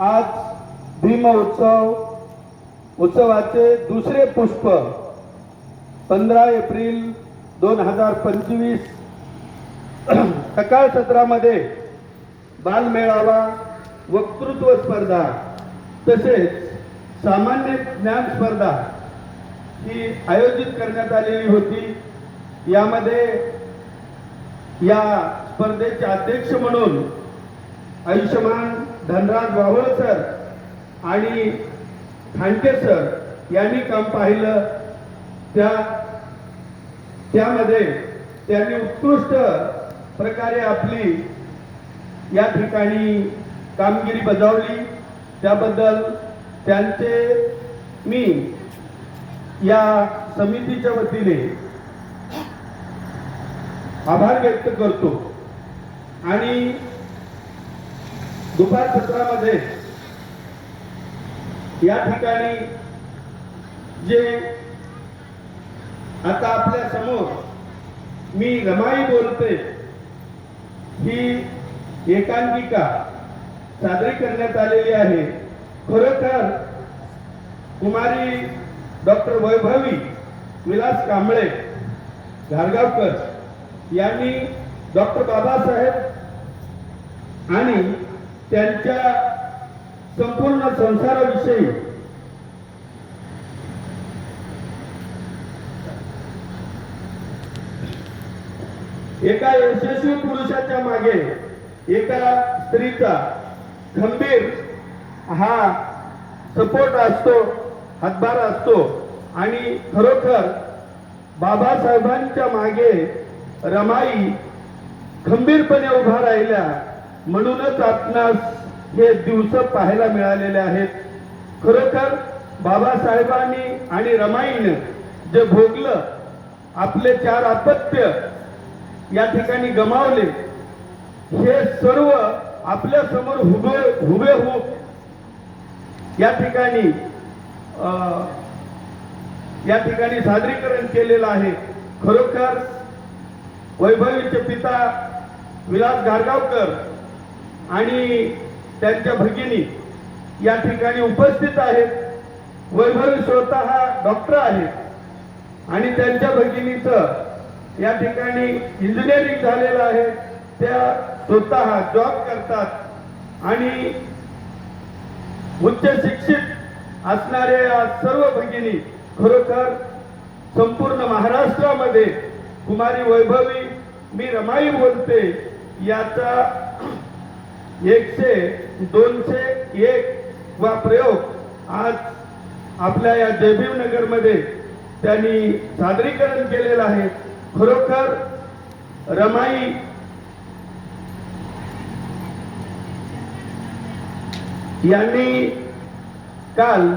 आज भीम उत्सव उत्सवाचे दुसरे पुष्प पंधरा एप्रिल दोन हजार पंचवीस. सकाळ सत्रामध्ये बालमेळावा वक्तृत्व स्पर्धा तसेच सामान्य ज्ञान स्पर्धा ही आयोजित करण्यात आलेली होती. यामध्ये या स्पर्धेचे अध्यक्ष म्हणून आयुष्यमान धनराज वावळ सर आणि खांडके सर यांनी काम पाहिलं. त्या त्यामध्ये त्यांनी उत्कृष्ट प्रकारे आपली या ठिकाणी कामगिरी बजावली. त्याबद्दल त्यांचे मी या समितीच्या वतीने आभार व्यक्त करतो. आणि दुपार सत्रामध्ये या ठिकाणी जे आता आपल्यासमोर मी रमाई बोलते ही एकांकिका सादरी करण्यात आलेली आहे. खरोखर कुमारी डॉक्टर वैभवी विलास कांबळे धारगावकर यांनी डॉक्टर बाबासाहेब आणि त्यांच्या संपूर्ण संसाराविषयी. एका यशस्वी पुरुषाच्या मागे एका स्त्रीचा खंबीर हा सपोर्ट असतो हातभार असतो. आणि खरोखर बाबासाहेबांच्या मागे रमाई खंबीरपणे उभा राहिल्या. म्हणूनच आपणास हे दिवस पाहायला मिळालेले आहेत. खरोखर बाबासाहेबांनी आणि रमाईनं जे भोगलं आपले चार अपत्य या ठिकाणी गमावले हे सर्व आपल्यासमोर हुबे हुबेहूब या ठिकाणी अं, या ठिकाणी सादरीकरण केलेलं आहे. खरोखर वैभवीचे पिता विलास गारगावकर आणि त्यांच्या भगिनी या ठिकाणी उपस्थित आहेत. वैभवी स्वतः डॉक्टर आहेत आणि त्यांच्या भगिनीचं या ठिकाणी इंजिनिअरिंग झालेलं आहे. त्या स्वतः जॉब करतात. आणि उच्च शिक्षित असणाऱ्या सर्व भगिनी खरोखर संपूर्ण महाराष्ट्रामध्ये कुमारी वैभवी मी रमाई बोलते याचा एकशे दोनशे एक वा प्रयोग आज आपल्या या जयभीव नगरमध्ये त्यांनी सादरीकरण केलेलं आहे. खरोखर रमाई यांनी काल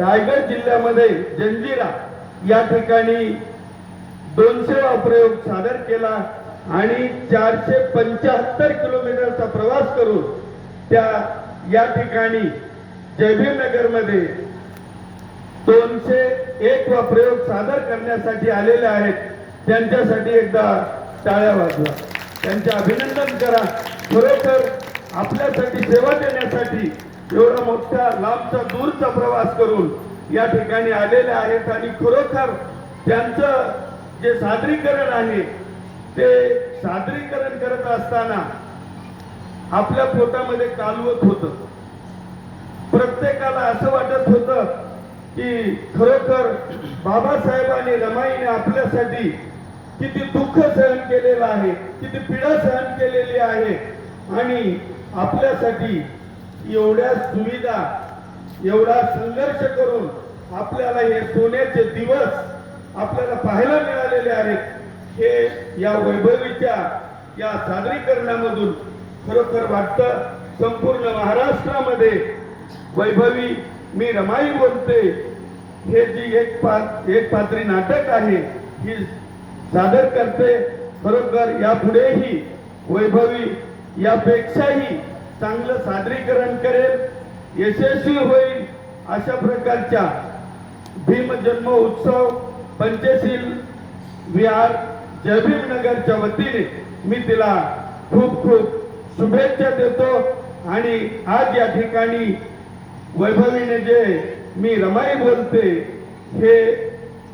रायगड जिल्ह्यामध्ये जंजिरा या ठिकाणी दोनशेवा प्रयोग सादर केला. आणि चारशे पंच्याहत्तर किलोमीटरचा प्रवास करून त्या या ठिकाणी जयभीमनगरमध्ये दोनशे एक वा प्रयोग सादर करण्यासाठी आलेले आहेत. त्यांच्यासाठी एकदा टाळ्या वाजवा. त्यांचे अभिनंदन करा. खरोखर आपल्यासाठी सेवा देण्यासाठी एवढा मोठा लांबचा दूरचा प्रवास करून या ठिकाणी आलेले आहेत आणि खरोखर त्यांचं जे सादरीकरण आहे ते सादरीकरण करत असताना आपल्या पोटामध्ये कालवत होत. प्रत्येकाला असं वाटत होतं की खरोखर बाबासाहेबांनी रमाईने आपल्यासाठी किती दुःख सहन केलेलं आहे किती पीडा सहन केलेली आहे आणि आपल्यासाठी एवढ्या सुविधा एवढा संघर्ष करून आपल्याला हे सोन्याचे दिवस आपल्याला पाहायला मिळालेले आहेत. हे या वैभवीच्या या सादरीकरणामधून खरोखर वाटतं. संपूर्ण महाराष्ट्रामध्ये वैभवी मी रमाई बोलते. हे जी एक पात एक पात्री नाटक आहे ही सादर करते. खरोखर यापुढेही वैभवी यापेक्षाही चांगलं सादरीकरण करेल यशस्वी होईल अशा प्रकारच्या भीम जन्म उत्सव पंचशील विहार नगरच्या वतीने मी तिला खूप खूप शुभेच्छा देतो आणि आज या ठिकाणी वैभवीने जे मी रमाई बोलते हे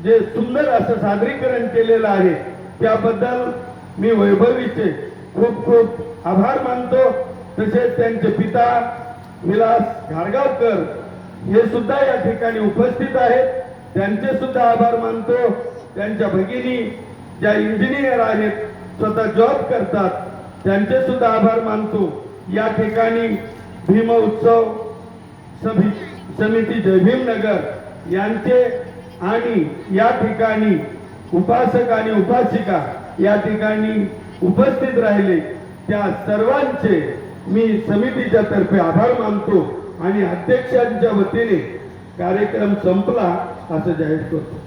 जे सुंदर असं सादरीकरण केलेलं आहे त्याबद्दल मी वैभवीचे खूप खूप आभार मानतो. तसेच त्यांचे पिता विलास घाडगावकर हे सुद्धा या ठिकाणी उपस्थित आहेत. त्यांचे सुद्धा आभार मानतो. त्यांच्या भगिनी ज्या इंजिनियर आहेत स्वतः जॉब करतात त्यांचे सुद्धा आभार मानतो. या ठिकाणी भीम उत्सव समि समिती जयभीमनगर यांचे आणि या ठिकाणी उपासक आणि उपासिका या ठिकाणी उपस्थित राहिले. त्या सर्वांचे मी समितीच्या तर्फे आभार मानतो आणि अध्यक्षांच्या वतीने कार्यक्रम संपला असं जाहीर करतो.